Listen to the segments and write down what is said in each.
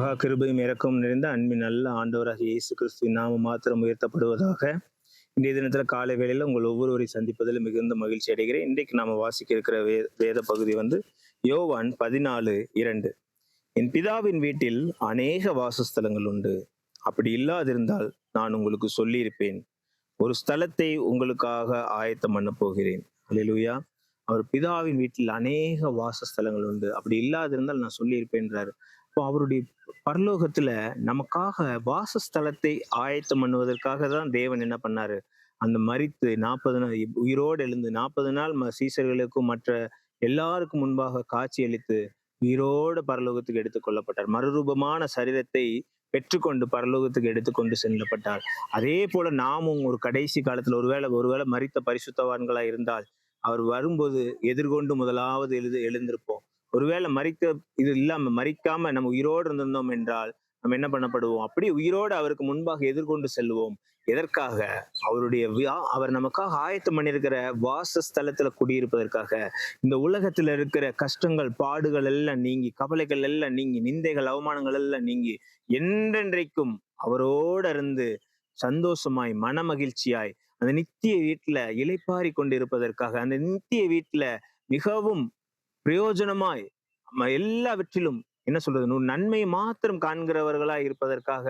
மகா கிருபையும் இறக்கம் நிறைந்த அன்பின் நல்ல ஆண்டவராக இயேசு கிறிஸ்துவின் நாம மாத்திரம் உயர்த்தப்படுவதாக. இன்றைய தினத்துல காலை வேளையில உங்கள் ஒவ்வொருவரை சந்திப்பதில் மிகுந்த மகிழ்ச்சி அடைகிறேன். இன்றைக்கு நாம வாசிக்க இருக்கிற வே வேத பகுதி வந்து யோவான் பதினாலு இரண்டு. என் பிதாவின் வீட்டில் அநேக வாசஸ்தலங்கள் உண்டு. அப்படி இல்லாதிருந்தால் நான் உங்களுக்கு சொல்லியிருப்பேன். ஒரு ஸ்தலத்தை உங்களுக்காக ஆயத்தம் பண்ண போகிறேன். அலிலுயா அவர் பிதாவின் வீட்டில் அநேக வாசஸ்தலங்கள் உண்டு. அப்படி இல்லாதிருந்தால் நான் சொல்லியிருப்பேன்றாரு இப்போ அவருடைய பரலோகத்துல நமக்காக வாசஸ்தலத்தை ஆயத்தம் பண்ணுவதற்காக தான் தேவன் என்ன பண்ணாரு? அந்த மரித்து நாற்பது நாள் உயிரோடு எழுந்து நாற்பது நாள் ம- சீசர்களுக்கும் மற்ற எல்லாருக்கும் முன்பாக காட்சி அளித்து உயிரோடு பரலோகத்துக்கு எடுத்துக் கொள்ளப்பட்டார். மறுரூபமான சரீரத்தை பெற்றுக்கொண்டு பரலோகத்துக்கு எடுத்துக்கொண்டு செல்லப்பட்டார். அதே போல நாமும் ஒரு கடைசி காலத்துல ஒருவேளை ஒருவேளை மரித்த பரிசுத்தவான்களா இருந்தால் அவர் வரும்போது எதிர்கொண்டு முதலாவது எழுது எழுந்திருப்போம். ஒருவேளை மறிக்க இது இல்லாம மறிக்காம நம்ம உயிரோடு இருந்திருந்தோம் என்றால் நம்ம என்ன பண்ணப்படுவோம்? அப்படி உயிரோடு அவருக்கு முன்பாக எதிர்கொண்டு செல்வோம். எதற்காக? அவருடைய வியா- அவர் நமக்காக ஆயத்தம் பண்ணியிருக்கிற வாசஸ்தலத்துல குடியிருப்பதற்காக. இந்த உலகத்துல இருக்கிற கஷ்டங்கள் பாடுகள் எல்லாம் நீங்கி கவலைகள் எல்லாம் நீங்கி நிந்தைகள் அவமானங்கள் எல்லாம் நீங்கி என்றென்றைக்கும் அவரோட இருந்து சந்தோஷமாய் மனமகிழ்ச்சியாய் அந்த நித்திய வீட்டுல இலைப்பாரி கொண்டிருப்பதற்காக அந்த நித்திய வீட்டுல மிகவும் பிரயோஜனமாய் நம்ம எல்லாவற்றிலும் என்ன சொல்றது நன்மை மாத்திரம் காண்கிறவர்களா இருப்பதற்காக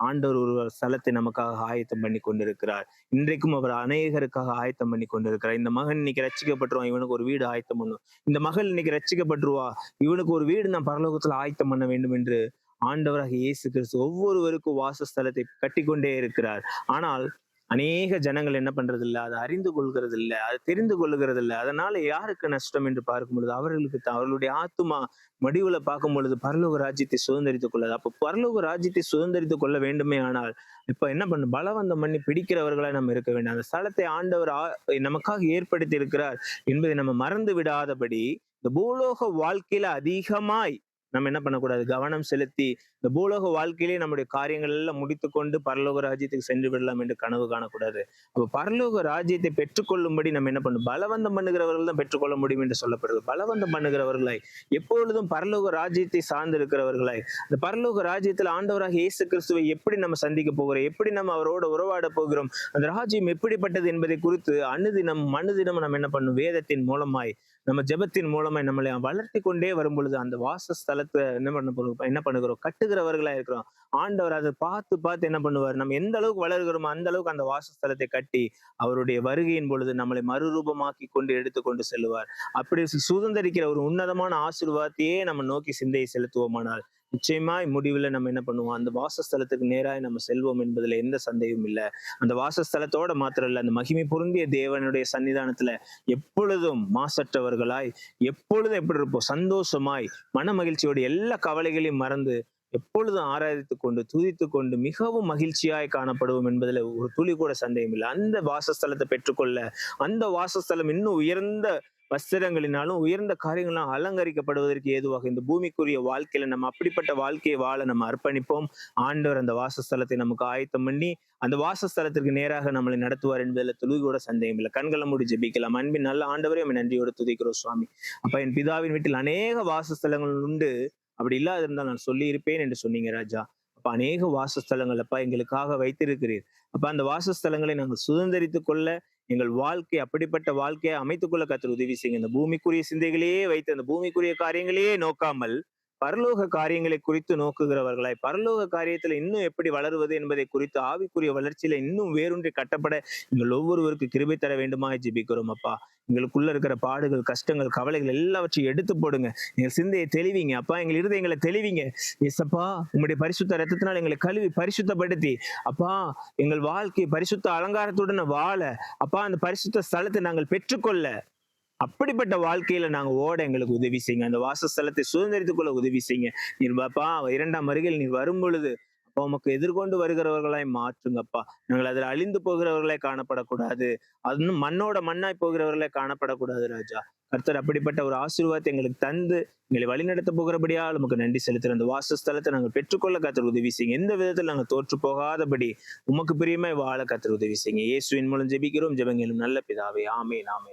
ஆண்டவர் ஒரு ஸ்தலத்தை நமக்காக ஆயத்தம் பண்ணி கொண்டிருக்கிறார். இன்றைக்கும் அவர் அநேகருக்காக ஆயத்தம் பண்ணி கொண்டிருக்கிறார். இந்த மகன் இன்னைக்கு ரச்சிக்கப்பட்டுருவான் இவனுக்கு ஒரு வீடு ஆயத்தம் பண்ணும் இந்த மகள் இன்னைக்கு ரட்சிக்கப்பட்டுருவா இவனுக்கு ஒரு வீடு நான் பரலோகத்துல ஆயத்தம் பண்ண வேண்டும் என்று ஆண்டவராக இயேசு கிறிஸ்து ஒவ்வொருவருக்கும் வாசஸ்தலத்தை கட்டிக்கொண்டே இருக்கிறார். ஆனால் அநேக ஜனங்கள் என்ன பண்றது இல்லை அதை அறிந்து கொள்கிறது இல்லை அதை தெரிந்து கொள்கிறது இல்லை அதனால யாருக்கு நஷ்டம் என்று பார்க்கும் பொழுது அவர்களுக்கு தான். அவர்களுடைய ஆத்துமா மடிவுல பார்க்கும் பொழுது பரலோக ராஜ்யத்தை சுதந்திரித்துக் கொள்ளாது. அப்ப பரலோக ராஜ்யத்தை சுதந்திரித்துக் கொள்ள வேண்டுமே ஆனால் இப்ப என்ன பண்ணும் பலவந்தம் பண்ணி பிடிக்கிறவர்களா நம்ம இருக்க வேண்டாம். அந்த ஸ்தலத்தை ஆண்டவர் ஆ- நமக்காக ஏற்படுத்தி இருக்கிறார் என்பதை நம்ம மறந்து விடாதபடி இந்த பூலோக வாழ்க்கையில அதிகமாய் நம்ம என்ன பண்ணக்கூடாது? கவனம் செலுத்தி இந்த பூலோக வாழ்க்கையிலே நம்முடைய காரியங்கள் எல்லாம் முடித்துக்கொண்டு பரலோக ராஜ்யத்துக்கு சென்று விடலாம் என்று கனவு காணக்கூடாது. அப்போ பரலோக ராஜ்யத்தை பெற்றுக்கொள்ளும்படி நம்ம என்ன பண்ணும் பலவந்தம் பண்ணுகிறவர்கள் தான் பெற்றுக்கொள்ள முடியும் என்று சொல்லப்படுது. பலவந்தம் பண்ணுகிறவர்களாய் எப்பொழுதும் பரலோக ராஜ்யத்தை சார்ந்திருக்கிறவர்களாய் இந்த பரலோக ராஜ்யத்தில் ஆண்டவராக இயேசு கிறிஸ்துவை எப்படி நம்ம சந்திக்க போகிறோம்? எப்படி நம்ம அவரோட உறவாட போகிறோம்? அந்த ராஜ்யம் எப்படிப்பட்டது என்பதை குறித்து அனுதினம் மனுதினம் நம்ம என்ன பண்ணும்? வேதத்தின் மூலமாய் நம்ம ஜெபத்தின் மூலமாய் நம்மளை வளர்த்தி கொண்டே வரும் பொழுது அந்த வாசஸ்தலத்தை என்ன பண்ண போறோம்? என்ன பண்ணுகிறோம் கட்டுகிறவர்களா இருக்கிறோம். ஆண்டவர் அதை பார்த்து பார்த்து என்ன பண்ணுவார்? நம்ம எந்த அளவுக்கு வளர்கிறோமோ அந்த அளவுக்கு அந்த வாசஸ்தலத்தை கட்டி அவருடைய வருகையின் பொழுது நம்மளை மறுரூபமாக்கி கொண்டு எடுத்துக்கொண்டு செல்லுவார். அப்படி சுதந்திரிக்கிற ஒரு உன்னதமான ஆசீர்வாதத்தையே நம்ம நோக்கி சிந்தையை செலுத்துவோமானால் நிச்சயமாய் முடிவுல நம்ம என்ன பண்ணுவோம்? அந்த வாசஸ்தலத்துக்கு நேராய் நம்ம செல்வோம் என்பதுல எந்த சந்தேகமும் இல்லை. அந்த வாசஸ்தலத்தோட மாத்திரம் இல்லை அந்த மகிமை பொருந்திய தேவனுடைய சன்னிதானத்துல எப்பொழுதும் மாசற்றவர்களாய் எப்பொழுதும் எப்படி இருப்போம்? சந்தோஷமாய் மன மகிழ்ச்சியோட எல்லா கவலைகளையும் மறந்து எப்பொழுதும் ஆராதித்து கொண்டு துதித்து கொண்டு மிகவும் மகிழ்ச்சியாய் காணப்படுவோம் என்பதுல ஒரு துளி கூட சந்தேகம் இல்லை. அந்த வாசஸ்தலத்தை பெற்றுக்கொள்ள அந்த வாசஸ்தலம் இன்னும் உயர்ந்த வஸ்திரங்களினாலும் உயர்ந்த காரியங்களாலும் அலங்கரிக்கப்படுவதற்கு ஏதுவாக இந்த பூமிக்குரிய வாழ்க்கையில நம்ம அப்படிப்பட்ட வாழ்க்கையை வாழ நம்ம அர்ப்பணிப்போம். ஆண்டவர் அந்த வாசஸ்தலத்தை நமக்கு ஆயத்தம் பண்ணி அந்த வாசஸ்தலத்திற்கு நேராக நம்மளை நடத்துவார் என்பதில் துளி கூட சந்தேகம் இல்லை. கண்களை மூடி ஜெபிக்கலாம். அன்பின் நல்ல ஆண்டவரே நம்ம நன்றியோடு துதிக்கிறோம் சுவாமி. அப்ப என் பிதாவின் வீட்டில் அநேக வாசஸ்தலங்கள் உண்டு. அப்படி இல்லாதிருந்தால் நான் சொல்லி இருப்பேன் என்று சொன்னீங்க ராஜா. அப்ப அநேக வாசஸ்தலங்கள் அப்பா எங்களுக்காக வைத்திருக்கிறீர். அப்ப அந்த வாசஸ்தலங்களை நாங்கள் சுதந்திரித்துக் கொள்ள எங்கள் வாழ்க்கை அப்படிப்பட்ட வாழ்க்கையை அமைத்துக்கொள்ள கத்தர் உதவி செய்யுங்க. இந்த பூமிக்குரிய சிந்தைகளையே வைத்து அந்த பூமிக்குரிய காரியங்களையே நோக்காமல் பரலோக காரியங்களை குறித்து நோக்குகிறவர்களாய் பரலோக காரியத்துல இன்னும் எப்படி வளருவது என்பதை குறித்து ஆவிக்குரிய வளர்ச்சியில இன்னும் வேரூன்றி கட்டப்பட எங்கள் ஒவ்வொருவருக்கு கிருபை தர வேண்டுமா ஜிபிக்கிறோம் அப்பா. எங்களுக்குள்ள இருக்கிற பாடுகள் கஷ்டங்கள் கவலைகள் எல்லாவற்றையும் எடுத்து போடுங்க. எங்கள் சிந்தையை தெளிவீங்க அப்பா. எங்கள் இருதயங்களை தெளிவிங்க. எஸ்அப்பா உங்களுடைய பரிசுத்த ரத்தத்தினால் எங்களை கழுவி பரிசுத்தப்படுத்தி. அப்பா எங்கள் வாழ்க்கை பரிசுத்த அலங்காரத்துடன் வாழ. அப்பா அந்த பரிசுத்த ஸ்தலத்தை நாங்கள் பெற்றுக்கொள்ள. அப்படிப்பட்ட வாழ்க்கையில நாங்க ஓட எங்களுக்கு உதவி செய்யுங்க. அந்த வாசஸ்தலத்தை சுதந்திரித்துக் கொள்ள உதவி செய்யுங்க. நீர் பாப்பா இரண்டாம் வருகையில் நீர் வரும் பொழுது அப்போ உமக்கு எதிர்கொண்டு வருகிறவர்களாய் மாற்றுங்கப்பா. நாங்கள் அதில் அழிந்து போகிறவர்களாய் காணப்படக்கூடாது. அது மண்ணோட மண்ணாய் போகிறவர்களாய் காணப்படக்கூடாது ராஜா. கர்த்தர் அப்படிப்பட்ட ஒரு ஆசீர்வாதத்தை எங்களுக்கு தந்து எங்களை வழிநடத்த போகிறபடியால் உமக்கு நன்றி செலுத்துற அந்த வாசஸ்தலத்தை நாங்கள் பெற்றுக்கொள்ள கத்தர் உதவி செய்யுங்க. எந்த விதத்தில் நாங்கள் தோற்று போகாதபடி உமக்கு பிரியமாய் வாழ கத்தர் உதவி செய்யுங்க. இயேசுவின் மூலம் ஜெபிக்கிறோம். ஜெபங்களும் நல்ல பிதாவே. ஆமே ஆமே